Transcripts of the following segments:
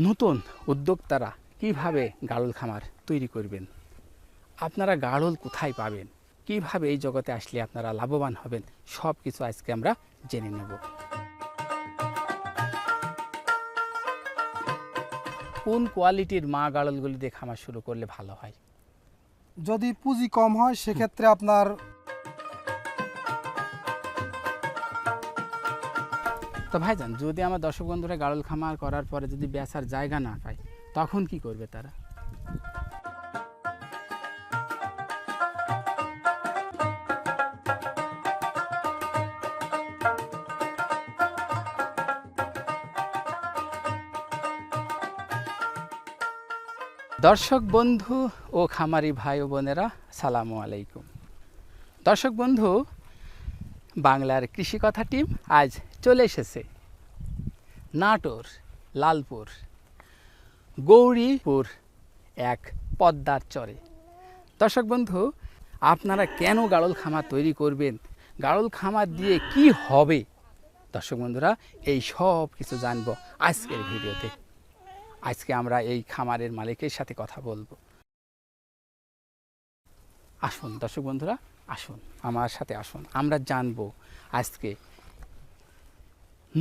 নতুন উদ্যোক্তারা কীভাবে গাড়ল খামার তৈরি করবেন? আপনারা গাড়ল কোথায় পাবেন? কীভাবে এই জগতে আসলে আপনারা লাভবান হবেন? সব কিছু আজকে আমরা জেনে নেব। কোন কোয়ালিটির মা গাড়লগুলি দিয়ে খামার শুরু করলে ভালো হয়? যদি পুঁজি কম হয় সেক্ষেত্রে আপনার তো ভাইজান, যদি আমার দর্শক বন্ধুরা গাড়ল খামার করার পরে যদি বেচার জায়গা না পায়, তখন কি করবে তারা? দর্শক বন্ধু ও খামারি ভাই ও বোনেরা, সালামু আলাইকুম। দর্শক বন্ধু, বাংলার কৃষি কথা টিম আজ চলে এসেছে। নাটোর, লালপুর, গৌরীপুর এক পদ্মার চরে। দর্শক বন্ধু, আপনারা কেন গাড়ল খামার তৈরি করবেন? গাড়ল খামার দিয়ে কি হবে? দর্শক বন্ধুরা, এই সব কিছু জানব আজকের ভিডিওতে। আজকে আমরা এই খামারের মালিকের সাথে কথা বলব। আসুন দর্শক বন্ধুরা, আসুন, আমার সাথে আসুন। আমরা জানব আজকে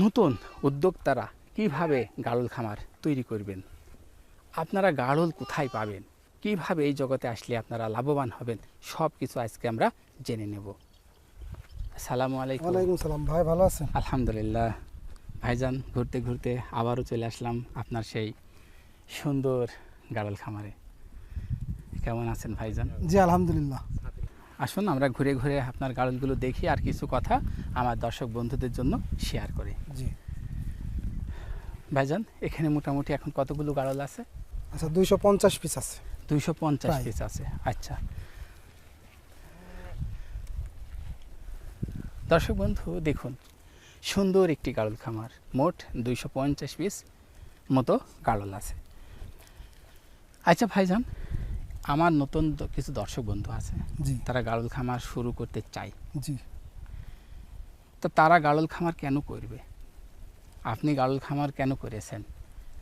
নতুন উদ্যোক্তারা কীভাবে গাড়ল খামার তৈরি করবেন? আপনারা গাড়ল কোথায় পাবেন? কীভাবে এই জগতে আসলে আপনারা লাভবান হবেন? সব কিছু আজকে আমরা জেনে নেব। আসসালামু আলাইকুম। ওয়ালাইকুম সালাম। ভাই ভালো আছেন? আলহামদুলিল্লাহ। ভাইজান ঘুরতে ঘুরতে আবারও চলে আসলাম আপনার সেই সুন্দর গাড়ল খামারে। কেমন আছেন ভাইজান? জি আলহামদুলিল্লাহ। আসুন আমরা ঘুরে ঘুরে আপনার গাড়লগুলো দেখি আর কিছু কথা আমার দর্শক বন্ধুদের জন্য শেয়ার করি। জি। ভাইজান এখানে মোটামুটি এখন কতগুলো গাড়ল আছে? আচ্ছা দুইশো পঞ্চাশ পিস আছে। দুইশো পঞ্চাশ পিস আছে। আচ্ছা। দর্শক বন্ধু দেখুন সুন্দর একটি গাড়ল খামার। মোট দুইশো পঞ্চাশ পিস মতো গাড়ল আছে। আচ্ছা ভাইজান আমার নতুন কিছু দর্শক বন্ধু আছে। জি। তারা গাড়ল খামার শুরু করতে চায়। জি। তো তারা গাড়ল খামার কেন করবে? আপনি গাড়ল খামার কেন করেছেন?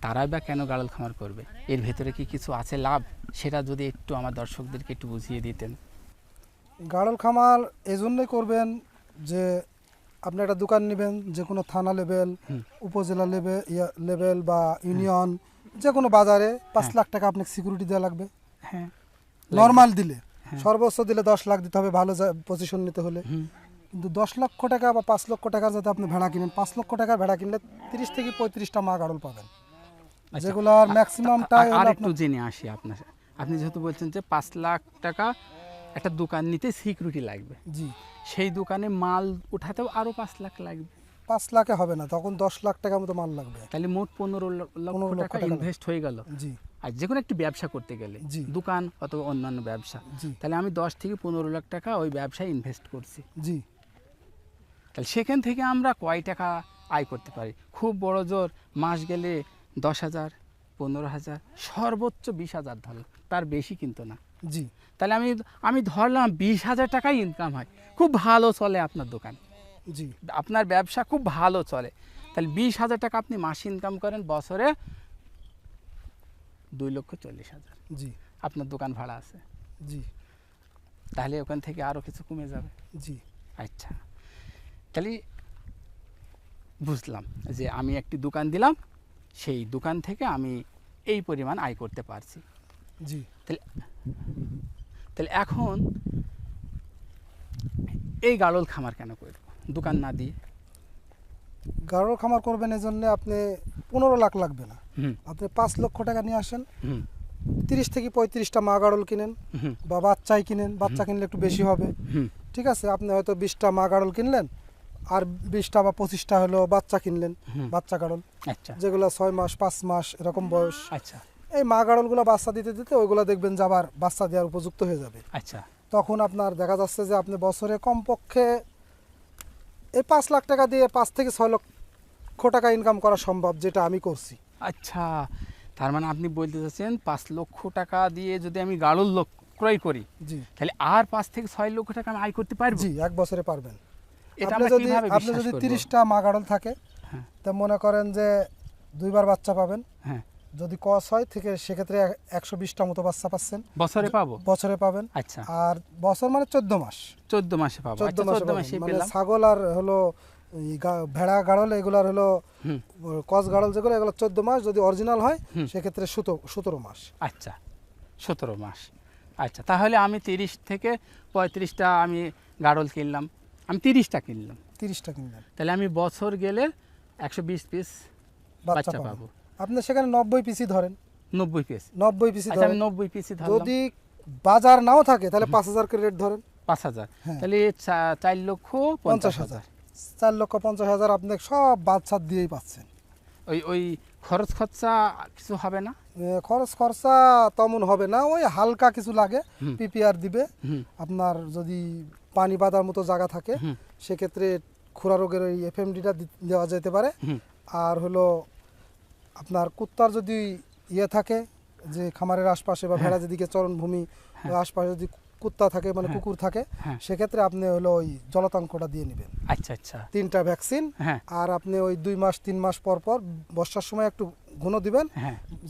তারাই বা কেন গাড়ল খামার করবে? এর ভেতরে কি কিছু আছে লাভ? সেটা যদি একটু আমার দর্শকদেরকে একটু বুঝিয়ে দিতেন। গাড়ল খামার এই জন্যই করবেন যে আপনি একটা দোকান নেবেন যে কোনো থানা লেভেল উপজেলা লেভেল লেভেল বা ইউনিয়ন যে কোনো বাজারে পাঁচ হ্যাঁ। লাখ টাকা আপনাকে সিকিউরিটি দেওয়া লাগবে। হ্যাঁ। নর্মাল দিলে। হ্যাঁ। সর্বোচ্চ দিলে দশ লাখ দিতে হবে ভালো পজিশন নিতে হলে। কিন্তু দশ লক্ষ টাকা বা পাঁচ লক্ষ টাকার যাতে আপনি ভেড়া কিনেন পাঁচ লক্ষ টাকার ভেড়া কিনলে তিরিশ থেকে পঁয়ত্রিশটা মা গাড়ল পাবেন। আচ্ছা। যেগুলার ম্যাক্সিমামটাই আর একটু জেনে আসি আপনার আপনি যেহেতু বলছেন যে পাঁচ লাখ টাকা একটা দোকান নিতে সিকিউরিটি লাগবে। জি। সেই দোকানে মাল উঠাতেও আরও পাঁচ লাখ লাগবে। পাঁচ লাখে হবে না তখন দশ লাখ টাকার মতো মাল লাগবে। তাহলে মোট পনেরো লক্ষ টাকা টাকা ইনভেস্ট হয়ে গেল। জি। আর যে কোনো একটি ব্যবসা করতে গেলে। দোকান অথবা অন্যান্য ব্যবসা তাহলে আমি দশ থেকে পনেরো লাখ টাকা ওই ব্যবসায় ইনভেস্ট করছি। জি। তাহলে সেখান থেকে আমরা কয় টাকা আয় করতে পারি? খুব বড় জোর মাস গেলে দশ হাজার পনেরো হাজার সর্বোচ্চ বিশ হাজার ধরো তার বেশি কিন্তু না। জি। তাহলে আমি আমি ধরলাম বিশ হাজার টাকাই ইনকাম হয় খুব ভালো চলে আপনার দোকান। জি। আপনার ব্যবসা খুব ভালো চলে। তাহলে বিশ হাজার টাকা আপনি মাস ইনকাম করেন বছরে দুই লক্ষ চল্লিশ হাজার। জি। আপনার দোকান ভাড়া আছে। জি। তাহলে ওখান থেকে আরও কিছু কমে যাবে। জি। আচ্ছা। তাহলে বুঝলাম যে আমি একটি দোকান দিলাম সেই দোকান থেকে আমি এই পরিমাণ আয় করতে পারছি। জি। তাহলে তাহলে এখন এই গাড়ল খামার কেন করব? দোকান না দিয়ে? গাড়ল খামার করবেন এই জন্য আপনি পনেরো লাখ লাগবে না। আপনি পাঁচ লক্ষ টাকা নিয়ে আসেন তিরিশ থেকে পঁয়ত্রিশটা মা গাড়ল কিনেন বা বাচ্চাই কিনেন বাচ্চা কিনলে একটু বেশি হবে। ঠিক আছে আপনি হয়তো বিশটা মা গাড়ল কিনলেন আর বিশটা বা পঁচিশটা হলো বাচ্চা কিনলেন বাচ্চা গাড়ল আচ্ছা। যেগুলো ছয় মাস পাঁচ মাস এরকম বয়স। আচ্ছা। এই মা গাড়লগুলো বাচ্চা দিতে দিতে ওইগুলো দেখবেন যে আবার বাচ্চা দেওয়ার উপযুক্ত হয়ে যাবে। আচ্ছা। তখন আপনার দেখা যাচ্ছে যে আপনি বছরে কমপক্ষে এই পাঁচ লাখ টাকা দিয়ে পাঁচ থেকে ছয় লক্ষ টাকা ইনকাম করা সম্ভব যেটা আমি করছি। আচ্ছা তার মানে আপনি বলতে চাচ্ছেন পাঁচ লক্ষ টাকা দিয়ে যদি আমি গাড়ল লোক ক্রয় করি জি। তাহলে আর পাঁচ থেকে ছয় লক্ষ টাকা আমি আয় করতে পারব? জি এক বছরে পারবেন। এটা আপনি যদি আপনি যদি তিরিশটা মা গাড়ল থাকে হ্যাঁ। তা মনে করেন যে দুইবার বাচ্চা পাবেন। হ্যাঁ। যদি কস হয় থেকে সেক্ষেত্রে একশো বিশটা মতো বাচ্চা পাচ্ছেন। বছরে পাবো? বছরে পাবেন। আচ্ছা। আর বছর মানে চোদ্দ মাস। চোদ্দ মাসে পাবো। চোদ্দ আচ্ছা মাসে মানে ছাগল আর হলো ভেড়া গাড়ল এগুলার হলো। কস গাড়ল যেগুলো এগুলো চোদ্দ মাস যদি অরিজিনাল হয়। সেক্ষেত্রে সতেরো মাস। আচ্ছা সতেরো মাস। আচ্ছা তাহলে আমি তিরিশ থেকে পঁয়ত্রিশটা আমি গাড়ল কিনলাম। আমি তিরিশটা কিনলাম। তিরিশটা কিনবেন তাহলে আমি বছর গেলে একশো বিশ পিস বাচ্চা পাবো। আপনি সেখানে নব্বই পিসি ধরেন। নব্বই পিস নব্বই পিসি আচ্ছা আমি নব্বই ধরলাম। যদি বাজার নাও থাকে তাহলে পাঁচ হাজার করে রেট ধরেন। পাঁচ হাজার। হ্যাঁ। তাহলে চার লক্ষ পঞ্চাশ হাজার। চার লক্ষ পঞ্চাশ হাজার আপনি সব বাচ্চা দিয়েই পাচ্ছেন। ওই ওই খরচ খরচা কিছু হবে না? খরচ খরচা তেমন হবে না ওই হালকা কিছু লাগে পিপিআর দিবে। আপনার যদি পানি বাঁধার মতো জায়গা থাকে সেক্ষেত্রে খুরা রোগের ওই এফএমডিটা দেওয়া যেতে পারে। আর হলো আপনার কুত্তার যদি ইয়ে থাকে যে খামারের আশপাশে বা ভেড়া যেদিকে চরণভূমি হ্যাঁ। আশপাশে যদি কুত্তা থাকে মানে হ্যাঁ। কুকুর থাকে হ্যাঁ। সেক্ষেত্রে আপনি হলো ওই জলতাঙ্কটা দিয়ে নেবেন। আচ্ছা আচ্ছা। তিনটা ভ্যাকসিন হ্যাঁ। আর আপনি ওই দুই মাস তিন মাস পর পর বর্ষার সময় একটু ঘন দিবেন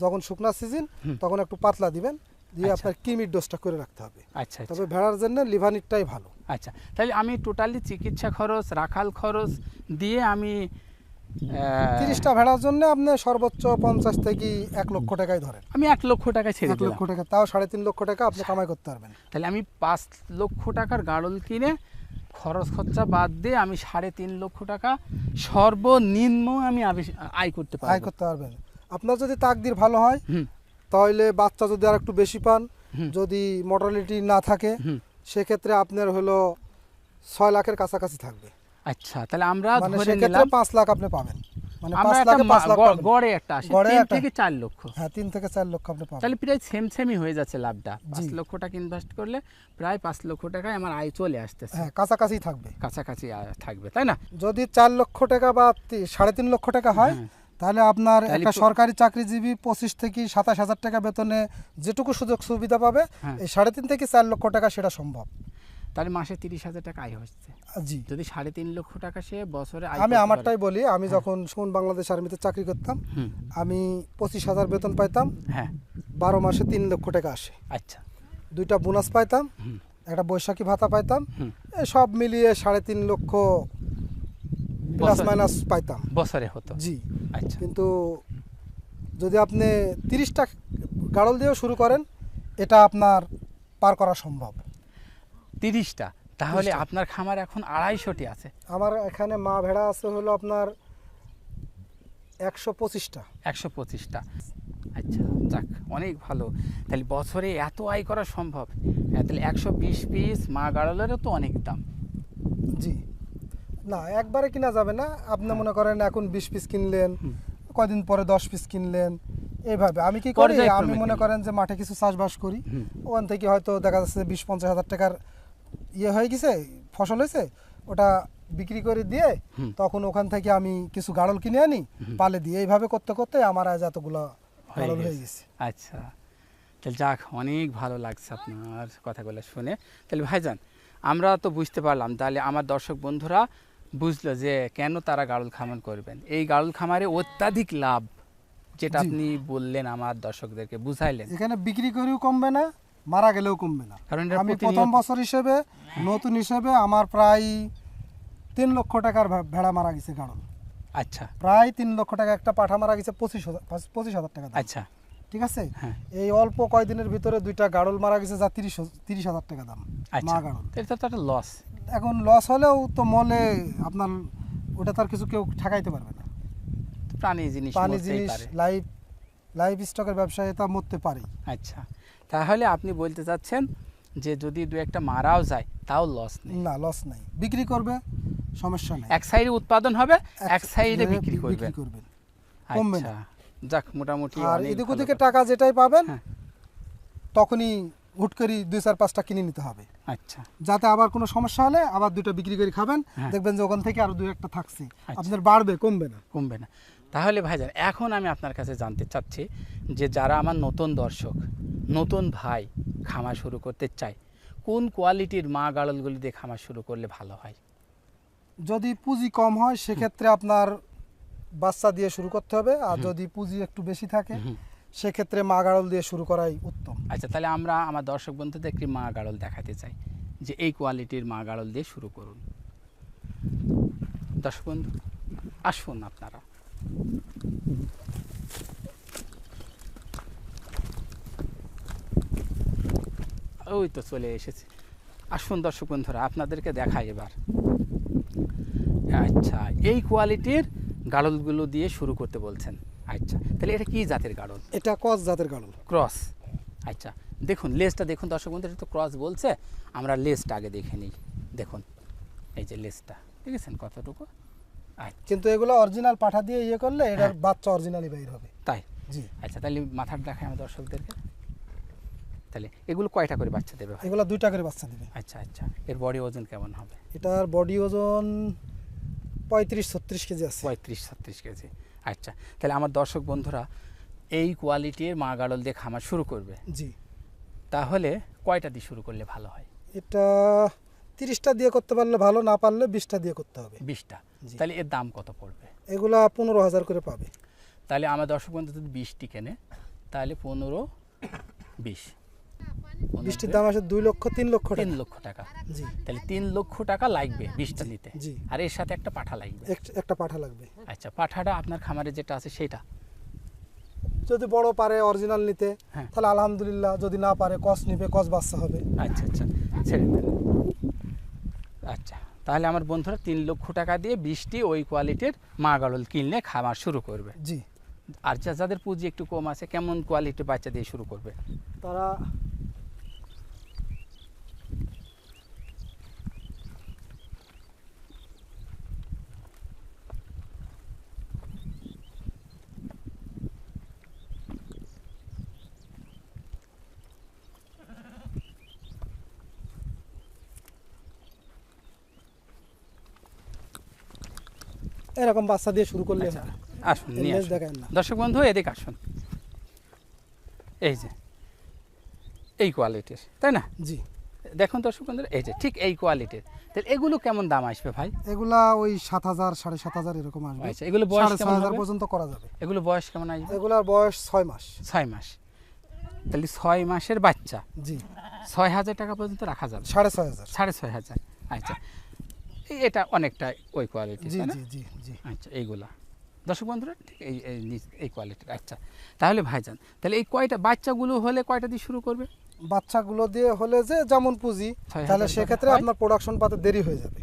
যখন শুকনা সিজন তখন একটু পাতলা দিবেন দিয়ে আচ্ছা। আপনার কিমির ডোজটা করে রাখতে হবে। আচ্ছা আচ্ছা। তবে ভেড়ার জন্য লিভানিটটাই ভালো। আচ্ছা তাহলে আমি টোটালি চিকিৎসা খরচ রাখাল খরচ দিয়ে আমি তিরিশটা ভেড়ার জন্য আপনি সর্বোচ্চ পঞ্চাশ থেকে এক লক্ষ টাকায় ধরেন। আমি এক লক্ষ টাকা ছেড়ে এক লক্ষ টাকা তাও সাড়ে তিন লক্ষ টাকা আপনি কামাই করতে পারবেন। তাহলে আমি পাঁচ লক্ষ টাকার গাড়ল কিনে খরচ খরচা বাদ দিয়ে আমি সাড়ে তিন লক্ষ টাকা সর্বনিম্ন আমি আয় করতে আয় করতে পারবেন। আপনার যদি তাকদির ভালো হয় তাহলে বাচ্চা যদি আর একটু বেশি পান যদি মর্টালিটি না থাকে সেক্ষেত্রে আপনার হলো ছয় লাখের কাছাকাছি থাকবে। আচ্ছা তাহলে আমরা মানে ধরে নিলাম পাঁচ লাখ আপনি পাবেন। মানে আমরা পাঁচ একটা লাখে পাঁচ মা- লাখ গড়ে একটা আসে গড়ে তিন একটা- থেকে চার লক্ষ। হ্যাঁ তিন থেকে চার লক্ষ আপনি পাবেন। তাহলে প্রায় সেম সেমই হয়ে যাচ্ছে লাভটা। পাঁচ জি। লক্ষ টাকা ইনভেস্ট করলে প্রায় পাঁচ লক্ষ টাকায় আমার আয় চলে আসতেছে। হ্যাঁ কাছাকাছি থাকবে। কাছাকাছি আয় থাকবে তাই না? যদি চার লক্ষ টাকা বা তি- সাড়ে তিন লক্ষ টাকা হয় হ্যাঁ। তাহলে আপনার একটা সরকারি চাকরিজীবী পঁচিশ থেকে সাতাশ হাজার টাকা বেতনে যেটুকু সুযোগ সুবিধা পাবে হ্যাঁ। এই সাড়ে তিন থেকে চার লক্ষ টাকা সেটা সম্ভব। তাহলে মাসে তিরিশ হাজার টাকা আয় হচ্ছে। জি। যদি সাড়ে তিন লক্ষ টাকা সে বছরে আমি আমারটাই বলি আমি যখন সুন বাংলাদেশ আর্মিতে চাকরি করতাম আমি পঁচিশ হাজার বেতন পাইতাম হ্যাঁ। বারো মাসে তিন লক্ষ টাকা আসে। আচ্ছা। দুইটা বোনাস পাইতাম একটা বৈশাখী ভাতা পাইতাম সব মিলিয়ে সাড়ে তিন লক্ষ প্লাস মাইনাস পাইতাম। বছরে হতো। জি। আচ্ছা। কিন্তু যদি আপনি তিরিশটা গাড়ল দিয়েও শুরু করেন এটা আপনার পার করা সম্ভব। তিরিশটা। তাহলে আপনার খামার এখন আড়াইশোটি আছে। আমার এখানে মা ভেড়া আছে হলো আপনার একশো পঁচিশটা। একশো পঁচিশটা। আচ্ছা যাক অনেক ভালো। তাহলে বছরে এত আয় করা সম্ভব? হ্যাঁ, তাহলে একশো বিশ পিস মা গাড়লেরও তো অনেক দাম। জি। না একবারে কিনা যাবে না। আপনি মনে করেন এখন বিশ পিস কিনলেন হুম। কয়দিন পরে দশ পিস কিনলেন এইভাবে আমি কি করি? আমি মনে করেন যে মাঠে কিছু চাষবাস করি। ওখান থেকে হয়তো দেখা যাচ্ছে বিশ পঞ্চাশ হাজার টাকার ইয়ে হয়ে গেছে ফসল হয়েছে ওটা বিক্রি করে দিয়ে তখন ওখান থেকে আমি কিছু গাড়ল কিনে আনি পালে দিয়ে। এইভাবে করতে করতে আমার আজ এতগুলো হয়ে গাড়ল হয়ে। গেছে। আচ্ছা। তাহলে যাক অনেক ভালো লাগছে আপনার কথাগুলো শুনে। তাহলে ভাইজান আমরা তো বুঝতে পারলাম তাহলে আমার দর্শক বন্ধুরা বুঝলো যে কেন তারা গাড়ল খামার করবেন। এই গাড়ল খামারে অত্যাধিক লাভ যেটা আপনি বললেন আমার দর্শকদেরকে বুঝাইলেন। এখানে বিক্রি করেও কমবে না মারা গেলেও কমবে না। কারণ আমি প্রথম বছর হিসেবে নতুন হিসেবে আমার প্রায় তিন লক্ষ টাকার ভেড়া মারা গেছে গাড়ল। আচ্ছা। প্রায় তিন লক্ষ টাকা একটা পাঠা মারা গেছে পঁচিশ হাজার পঁচিশ হাজার টাকা আচ্ছা। ঠিক আছে? হ্যাঁ। এই অল্প কয়দিনের ভিতরে দুইটা গাড়ল মারা গেছে যা তিরিশ তিরিশ হাজার টাকা দাম আচ্ছা। মা গাড়ল। এটা তো একটা লস এখন লস হলেও তো মলে আপনার ওটা তার কিছু কেউ ঠেকাইতে পারবে না। প্রাণী জিনিস মরতেই জিনিস পারে। লাইফ লাইফ স্টকের ব্যবসায় এটা মরতে পারে আচ্ছা। তাহলে আপনি বলতে চাচ্ছেন যে যদি দু একটা মারাও যায় তাও লস নেই। না লস নাই। বিক্রি করবে সমস্যা নাই। এক সাইডে উৎপাদন হবে এক সাইডে বিক্রি করবেন। করবেন। কমবে না। আচ্ছা যাক মোটামুটি আর এদিক ওদিকে টাকা যেটাই পাবেন হ্যাঁ। তখনই হুট করে দুই চার পাঁচটা কিনে নিতে হবে। আচ্ছা। যাতে আবার কোনো সমস্যা হলে আবার দুটো বিক্রি করে খাবেন হ্যাঁ। দেখবেন যে ওখান থেকে আরও দুই একটা থাকছে। আচ্ছা। আপনার বাড়বে কমবে না। কমবে না। তাহলে ভাইজান এখন আমি আপনার কাছে জানতে চাচ্ছি যে যারা আমার নতুন দর্শক নতুন ভাই খামার শুরু করতে চায়। কোন কোয়ালিটির মা গাড়লগুলি দিয়ে খামার শুরু করলে ভালো হয়? যদি পুঁজি কম হয় সেক্ষেত্রে আপনার বাচ্চা দিয়ে শুরু করতে হবে। আর যদি পুঁজি একটু বেশি থাকে সেক্ষেত্রে মা গাড়ল দিয়ে শুরু করাই উত্তম। আচ্ছা তাহলে আমরা আমার দর্শক বন্ধুদের একটি মা গাড়ল দেখাতে চাই যে এই কোয়ালিটির মা গাড়ল দিয়ে শুরু করুন। দর্শক বন্ধু আসুন আপনারা। ওই তো চলে এসেছে। আসুন দর্শক বন্ধুরা আপনাদেরকে দেখাই এবার। আচ্ছা এই কোয়ালিটির গাড়লগুলো দিয়ে শুরু করতে বলছেন। আচ্ছা তাহলে এটা কি জাতের গাড়ল? এটা ক্রস জাতের গাড়ল। ক্রস। আচ্ছা দেখুন লেসটা দেখুন দর্শক বন্ধু এটা তো ক্রস বলছে। আমরা লেসটা আগে দেখে নিই। দেখুন এই যে লেসটা দেখেছেন কতটুকু? আচ্ছা। কিন্তু এগুলো অরিজিনাল পাঠা দিয়ে ইয়ে করলে এটার হ্যাঁ। বাচ্চা অরিজিনালি বের হবে। তাই? জি। আচ্ছা তাহলে মাথার দেখায় আমার দর্শকদেরকে। তাহলে এগুলো কয়টা করে বাচ্চা দেবে এগুলো দুইটা করে বাচ্চা দেবে। আচ্ছা আচ্ছা। এর বডি ওজন কেমন হবে? এটার বডি ওজন পঁয়ত্রিশ ছত্রিশ কেজি আছে। পঁয়ত্রিশ ছত্রিশ কেজি। আচ্ছা তাহলে আমার দর্শক বন্ধুরা এই কোয়ালিটির মা গাড়ল দিয়ে খামার শুরু করবে। জি। তাহলে কয়টা দিয়ে শুরু করলে ভালো হয়? এটা তিরিশটা দিয়ে করতে পারলে ভালো না পারলে বিশটা দিয়ে করতে হবে। বিশটা। তাহলে এর দাম কত পড়বে? এগুলা পনেরো হাজার করে পাবে। তাহলে আমার দর্শক বন্ধু যদি বিশটি কেনে তাহলে পনেরো বিশ। বৃষ্টির দাম আসে দুই লক্ষ তিন লক্ষ তিন লক্ষ টাকা। জি। তাহলে তিন লক্ষ টাকা লাগবে বিশটা নিতে জি। আর এর সাথে একটা পাঠা লাগবে। এক- একটা পাঠা লাগবে। আচ্ছা পাঠাটা আপনার খামারে যেটা আছে সেটা। যদি বড় পারে অরিজিনাল নিতে হ্যাঁ। তাহলে আলহামদুলিল্লাহ যদি না পারে কস নিবে কস বাচ্চা হবে। আচ্ছা আচ্ছা। ছেড়ে আচ্ছা তাহলে আমার বন্ধুরা তিন লক্ষ টাকা দিয়ে বৃষ্টি ওই কোয়ালিটির মা গাড়ল কিনলে খামার শুরু করবে। জি। আর যা- যাদের পুঁজি একটু কম আছে কেমন কোয়ালিটির বাচ্চা দিয়ে শুরু করবে? তারা এরকম বাচ্চা দিয়ে শুরু করলে আচ্ছা আসুন নিয়ে আসুন। না। দর্শক বন্ধু এদিকে আসুন। এই যে এই কোয়ালিটির তাই না? জি। দেখুন দর্শক বন্ধু এই যে ঠিক এই কোয়ালিটির তাহলে এগুলো কেমন দাম আসবে ভাই? এগুলা ওই সাত হাজার সাড়ে সাত হাজার এরকম আসবে। আচ্ছা এগুলো বয়স সাড়ে কেমন হাজার পর্যন্ত করা যাবে। এগুলো বয়স কেমন আসবে? এগুলার বয়স ছয় মাস। ছয় মাস। তাহলে ছয় মাসের বাচ্চা। জি। ছয় হাজার টাকা পর্যন্ত রাখা যাবে। সাড়ে ছয় হাজার। সাড়ে ছয় হাজার। আচ্ছা এটা অনেকটা ওই কোয়ালিটি জি জি জি জি। আচ্ছা এইগুলা। দর্শক বন্ধুরা ঠিক এই এই কোয়ালিটির আচ্ছা তাহলে ভাইজান তাহলে এই কয়টা বাচ্চাগুলো হলে কয়টা দিয়ে শুরু করবে? বাচ্চাগুলো দিয়ে হলে যে যেমন পুঁজি তাহলে সেক্ষেত্রে আপনার প্রোডাকশন পাতে দেরি হয়ে যাবে।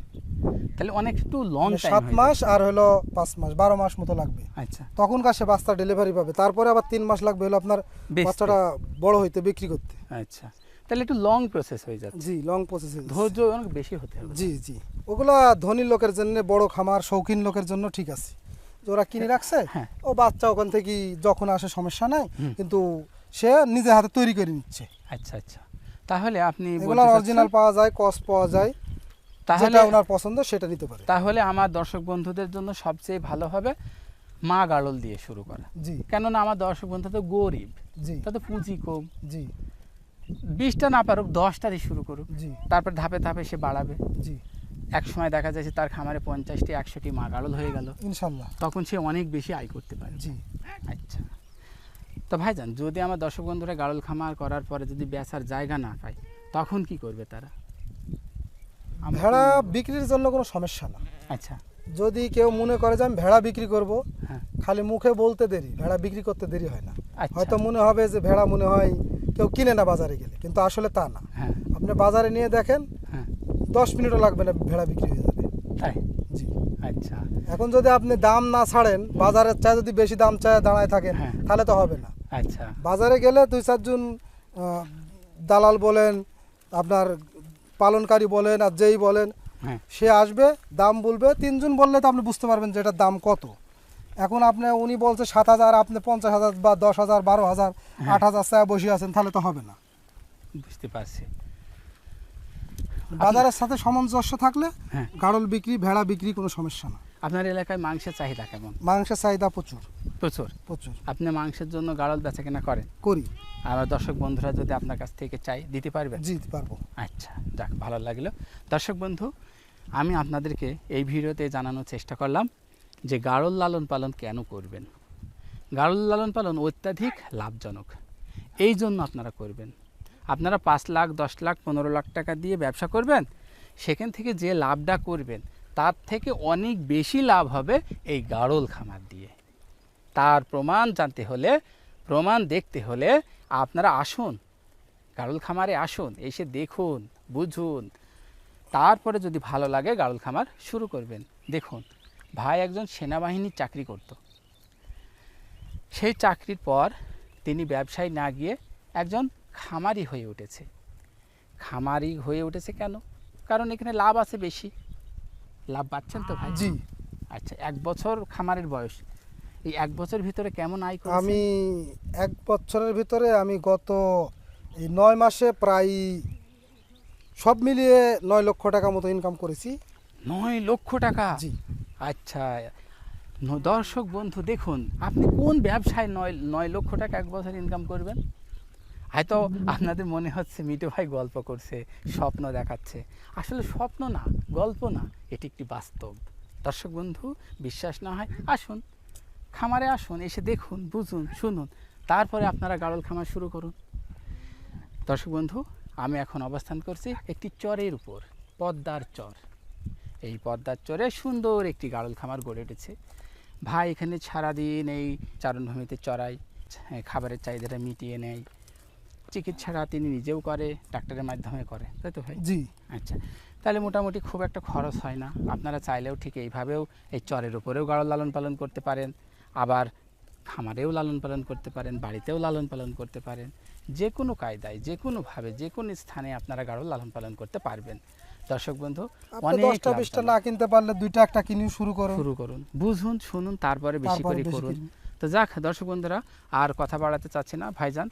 তাহলে অনেক একটু লং মানে সাত মাস আর হলো পাঁচ মাস বারো মাস মতো লাগবে। আচ্ছা। তখনকার সে বাচ্চা ডেলিভারি পাবে। তারপরে আবার তিন মাস লাগবে হলো আপনার। বাচ্চাটা বড় হইতে বিক্রি করতে। আচ্ছা। তাহলে একটু লং প্রসেস হয়ে যাচ্ছে। জি লং প্রসেস ধৈর্য অনেক বেশি হতে হবে। জি জি। ওগুলা ধনী লোকের জন্য বড় খামার শৌখিন লোকের জন্য ঠিক আছে। ওরা কিনে রাখছে হ্যাঁ। ও বাচ্চা ওখান থেকে যখন আসে সমস্যা নাই কিন্তু সে নিজে হাতে তৈরি করে নিচ্ছে। আচ্ছা আচ্ছা। তাহলে আপনি এগুলো অরিজিনাল পাওয়া যায় কস পাওয়া যায় তাহলে ওনার পছন্দ সেটা নিতে পারে। তাহলে আমার দর্শক বন্ধুদের জন্য সবচেয়ে ভালো হবে মা গাড়ল দিয়ে শুরু করা। জি। কেননা আমার দর্শক বন্ধু তো গরিব। জি। তাতে পুঁজি কম। জি। বিশটা না পারুক দশটা দিয়ে শুরু করুক। জি। তারপর ধাপে ধাপে সে বাড়াবে। জি। এক সময় দেখা যাচ্ছে তার খামারে পঞ্চাশটি একশোটি মা গাড়ল হয়ে গেল। ইনশাল্লাহ। তখন সে অনেক বেশি আয় করতে পারে জি। আচ্ছা। তো ভাইজান যদি আমার দর্শক বন্ধুরা গাড়ল খামার করার পরে যদি বেচার জায়গা না পায় তখন কি করবে তারা? ভেড়া বিক্রির জন্য কোনো সমস্যা না। আচ্ছা। যদি কেউ মনে করে যে আমি ভেড়া বিক্রি করব হ্যাঁ। খালি মুখে বলতে দেরি ভেড়া বিক্রি করতে দেরি হয় না। আচ্ছা। হয়তো মনে হবে যে ভেড়া মনে হয় কেউ কিনে না বাজারে গেলে কিন্তু আসলে তা না। হ্যাঁ। আপনি বাজারে নিয়ে দেখেন হ্যাঁ। দশ মিনিটও লাগবে না ভেড়া বিক্রি হয়ে যাবে। তাই? জি। আচ্ছা। এখন যদি আপনি দাম না ছাড়েন বাজারের চায় যদি বেশি দাম চায় দাঁড়ায় থাকেন হ্যাঁ। তাহলে তো হবে না। আচ্ছা। বাজারে গেলে দুই চারজন দালাল বলেন আপনার পালনকারী বলেন আর যেই বলেন হ্যাঁ। সে আসবে দাম বলবে তিনজন বললে তো আপনি বুঝতে পারবেন যে এটার দাম কত। এখন আপনি উনি বলছে সাত হাজার আপনি পঞ্চাশ হাজার বা দশ হাজার বারো হাজার হ্যাঁ। আট হাজার চায় বসে আছেন তাহলে তো হবে না। বুঝতে পারছি। বাজারের সাথে সামঞ্জস্য থাকলে হ্যাঁ। গাড়ল বিক্রি ভেড়া বিক্রি কোনো সমস্যা না। আপনার এলাকায় মাংসের চাহিদা কেমন? মাংসের চাহিদা প্রচুর। প্রচুর? প্রচুর। আপনি মাংসের জন্য গাড়ল বেচা কেনা করেন? করি। আমার দর্শক বন্ধুরা যদি আপনার কাছ থেকে চাই দিতে পারবেন জি পারব। আচ্ছা যাক ভালো লাগল। দর্শক বন্ধু আমি আপনাদেরকে এই ভিডিওতে জানানোর চেষ্টা করলাম। যে গাড়ল লালন পালন কেন করবেন? গাড়ল লালন পালন অত্যাধিক লাভজনক। এই জন্য আপনারা করবেন। আপনারা পাঁচ লাখ, দশ লাখ, পনেরো লাখ টাকা দিয়ে ব্যবসা করবেন, সেখান থেকে যে লাভটা করবেন, তার থেকে অনেক বেশি লাভ হবে এই গাড়ল খামার দিয়ে। তার প্রমাণ জানতে হলে, প্রমাণ দেখতে হলে আপনারা আসুন গাড়ল খামারে আসুন, এসে দেখুন, বুঝুন। তারপরে যদি ভালো লাগে গাড়ল খামার শুরু করবেন। দেখুন ভাই একজন সেনাবাহিনীর চাকরি করত। সেই চাকরির পর তিনি ব্যবসায় না গিয়ে একজন খামারি হয়ে উঠেছে। খামারি হয়ে উঠেছে কেন? কারণ এখানে লাভ আছে বেশি। লাভ পাচ্ছেন তো ভাই? জি। আচ্ছা এক বছর খামারের বয়স। এই এক বছর ভিতরে কেমন আয় করেছেন? আমি এক বছরের ভিতরে আমি গত এই নয় মাসে প্রায় সব মিলিয়ে নয় লক্ষ টাকা মতো ইনকাম করেছি। নয় লক্ষ টাকা। জি। আচ্ছা দর্শক বন্ধু দেখুন আপনি কোন ব্যবসায় নয় নয় লক্ষ টাকা এক বছর ইনকাম করবেন? হয়তো আপনাদের মনে হচ্ছে মিটু ভাই গল্প করছে স্বপ্ন দেখাচ্ছে। আসলে স্বপ্ন না গল্প না এটি একটি বাস্তব। দর্শক বন্ধু বিশ্বাস না হয় আসুন খামারে আসুন এসে দেখুন বুঝুন শুনুন তারপরে আপনারা গাড়ল খামার শুরু করুন। দর্শক বন্ধু আমি এখন অবস্থান করছি একটি চরের উপর পদ্মার চর। এই পদ্মার চরে সুন্দর একটি গাড়ল খামার গড়ে উঠেছে। ভাই এখানে সারাদিন এই চারণভূমিতে চড়ায় হ্যাঁ, খাবারের চাহিদাটা মিটিয়ে নেয়। চিকিৎসাটা তিনি নিজেও করে ডাক্তারের মাধ্যমে করে তাই তো ভাই? জি। আচ্ছা তাহলে মোটামুটি খুব একটা খরচ হয় না। আপনারা চাইলেও ঠিক এইভাবেও এই চরের উপরেও গাড়ল লালন পালন করতে পারেন আবার খামারেও লালন পালন করতে পারেন বাড়িতেও লালন পালন করতে পারেন। যে কোনো কায়দায় যে কোনোভাবে যে কোনো স্থানে আপনারা গাড়ল লালন পালন করতে পারবেন। দর্শক বন্ধু দশটা বিশটা। না কিনতে পারলে দুইটা একটা কিনে শুরু করুন। শুরু করুন। বুঝুন শুনুন তারপরে বেশি করে করুন। তো যাক দর্শক বন্ধুরা আর কথা বাড়াতে চাচ্ছি না। ভাইজান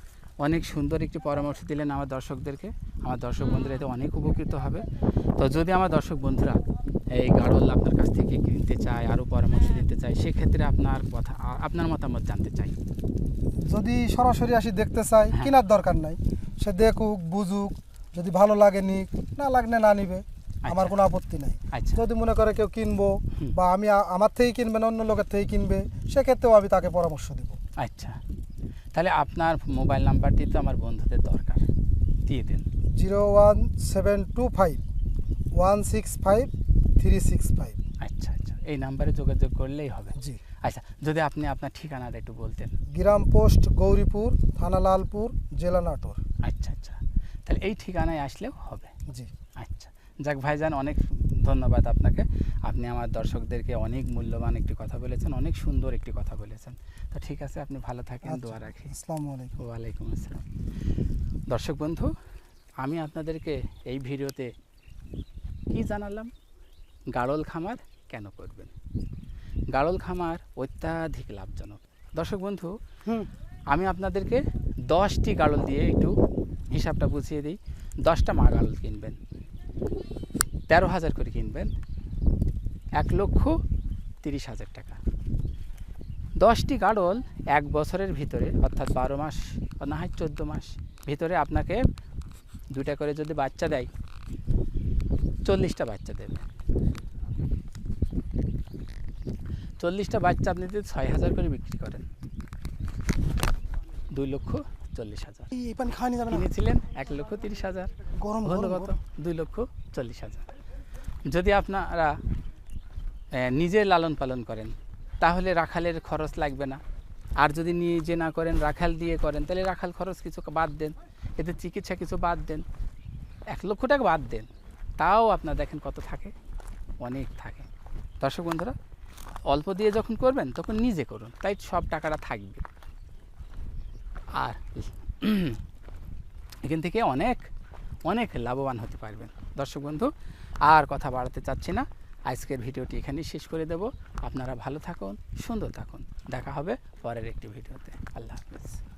অনেক সুন্দর একটি পরামর্শ দিলেন আমার দর্শকদেরকে। আমার দর্শক বন্ধুরা এতে অনেক উপকৃত হবে। তো যদি আমার দর্শক বন্ধুরা এই গাড়ল আপনার কাছ থেকে কিনতে চায় আরও পরামর্শ দিতে চায় সেক্ষেত্রে আপনার কথা আপনার মতামত জানতে চাই। যদি সরাসরি আসি দেখতে চাই হ্যাঁ। কেনার দরকার নাই। সে দেখুক বুঝুক যদি ভালো লাগে নিক না লাগলে না নিবে। আমার আচ্ছা। কোনো আপত্তি নাই। আচ্ছা। যদি মনে করে কেউ কিনবো বা আমি আমার থেকেই কিনবে না অন্য লোকের থেকেই কিনবে সেক্ষেত্রেও আমি তাকে পরামর্শ দেবো। আচ্ছা। তাহলে আপনার মোবাইল নাম্বারটি তো আমার বন্ধুদের দরকার। দিয়ে দেন। Zero one seven two five one six five three six five. আচ্ছা আচ্ছা। এই নাম্বারে যোগাযোগ করলেই হবে। জি। আচ্ছা যদি আপনি আপনার ঠিকানাটা একটু বলতেন। গ্রাম পোস্ট গৌরীপুর থানা লালপুর জেলা নাটোর। আচ্ছা আচ্ছা। তাহলে এই ঠিকানায় আসলেও হবে। জি। আচ্ছা। যাক ভাইজান অনেক ধন্যবাদ আপনাকে। আপনি আমার দর্শকদেরকে অনেক মূল্যবান একটি কথা বলেছেন অনেক সুন্দর একটি কথা বলেছেন। তো ঠিক আছে আপনি ভালো থাকেন আচ্ছা। দোয়া রাখি। আসসালামু আলাইকুম। ওয়ালাইকুম আসসালাম। দর্শক বন্ধু আমি আপনাদেরকে এই ভিডিওতে কি জানালাম? গাড়ল খামার কেন করবেন? গাড়ল খামার অত্যাধিক লাভজনক। দর্শক বন্ধু আমি আপনাদেরকে দশটি গাড়ল দিয়ে একটু হিসাবটা বুঝিয়ে দিই। দশটা মা গাড়ল কিনবেন। তেরো হাজার করে কিনবেন। এক লক্ষ তিরিশ হাজার টাকা। দশটি গাড়ল এক বছরের ভিতরে, অর্থাৎ বারো মাস না হয় চোদ্দ মাস ভিতরে আপনাকে দুটা করে যদি বাচ্চা দেয়, চল্লিশটা বাচ্চা দেবে। চল্লিশটা বাচ্চা আপনি যদি ছয় হাজার করে বিক্রি করেন, দুই লক্ষ চল্লিশ হাজার। এই খাওয়ানি যাবে না? কিনেছিলেন এক লক্ষ তিরিশ হাজার। গরম হলো কত? দুই লক্ষ চল্লিশ হাজার। যদি আপনারা নিজে লালন পালন করেন তাহলে রাখালের খরচ লাগবে না। আর যদি নিজে না করেন রাখাল দিয়ে করেন তাহলে রাখাল খরচ কিছু বাদ দেন। এতে চিকিৎসা কিছু বাদ দেন। এক লক্ষ টাকা বাদ দেন। তাও আপনার দেখেন কত থাকে? অনেক থাকে। দর্শক বন্ধুরা অল্প দিয়ে যখন করবেন তখন নিজে করুন। তাই সব টাকাটা থাকবে। আর এখান থেকে অনেক অনেক লাভবান হতে পারবেন। দর্শক বন্ধু, আর কথা বাড়াতে চাচ্ছি না। আজকের ভিডিওটি এখানেই শেষ করে দেব। আপনারা ভালো থাকুন, সুন্দর থাকুন। দেখা হবে পরের একটি ভিডিওতে। আল্লাহ হাফেজ।